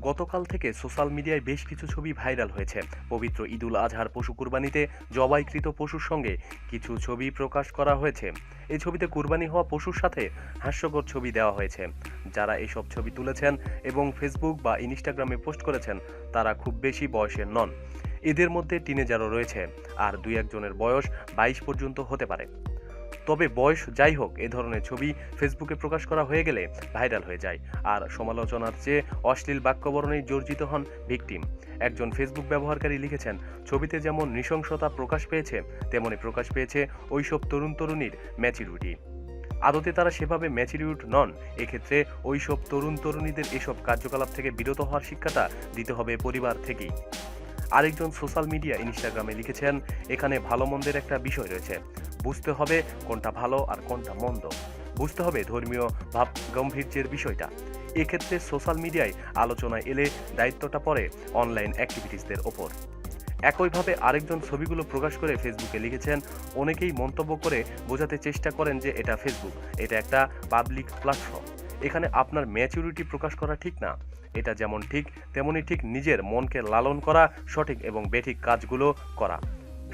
গতকাল থেকে সোশ্যাল মিডিয়ায় বেশ কিছু ছবি ভাইরাল হয়েছে। পবিত্র ঈদুল আজহার পশু কুরবানিতে জবাইকৃত পশুর সঙ্গে কিছু ছবি প্রকাশ করা হয়েছে। এই ছবিতে কুরবানি হওয়া পশুর সাথে হাস্যকর ছবি দেওয়া হয়েছে। যারা এসব ছবি তুলেছেন এবং ফেসবুক বা ইনস্টাগ্রামে পোস্ট করেছেন, তারা খুব বেশি বয়সের নন। এদের মধ্যে টিনেজারও রয়েছে। আর দুই একজনের বয়স বাইশ পর্যন্ত হতে পারে। তবে বয়স যাই হোক, এ ধরনের ছবি ফেসবুকে প্রকাশ করা হয়ে গেলে ভাইরাল হয়ে যায়। আর সমালোচনার চেয়ে অশ্লীল বাক্যবরণেই জর্জিত হন ভিকটিম। একজন ফেসবুক ব্যবহারকারী লিখেছেন, ছবিতে যেমন নৃশংসতা প্রকাশ পেয়েছে তেমনি প্রকাশ পেয়েছে ওইসব তরুণ তরুণীর ম্যাচিউরিটি। আদতে তারা সেভাবে ম্যাচিউরিট নন, এক্ষেত্রে ওইসব তরুণ তরুণীদের এসব কার্যকলাপ থেকে বিরত হওয়ার শিক্ষাটা দিতে হবে পরিবার থেকেই। আরেকজন সোশ্যাল মিডিয়া ইনস্টাগ্রামে লিখেছেন, এখানে ভালো মন্দের একটা বিষয় রয়েছে। বুঝতে হবে কোনটা ভালো আর কোনটা মন্দ। বুঝতে হবে ধর্মীয় ভাব গম্ভীর্যের বিষয়টা। এক্ষেত্রে সোশ্যাল মিডিয়ায় আলোচনায় এলে দায়িত্বটা পড়ে অনলাইন অ্যাক্টিভিটিসদের ওপর। একইভাবে আরেকজন ছবিগুলো প্রকাশ করে ফেসবুকে লিখেছেন, অনেকেই মন্তব্য করে বোঝাতে চেষ্টা করেন যে এটা ফেসবুক, এটা একটা পাবলিক প্ল্যাটফর্ম। এখানে আপনার ম্যাচুরিটি প্রকাশ করা ঠিক না। এটা যেমন ঠিক, তেমনি ঠিক নিজের মনকে লালন করা, সঠিক এবং বেঠিক কাজগুলো করা।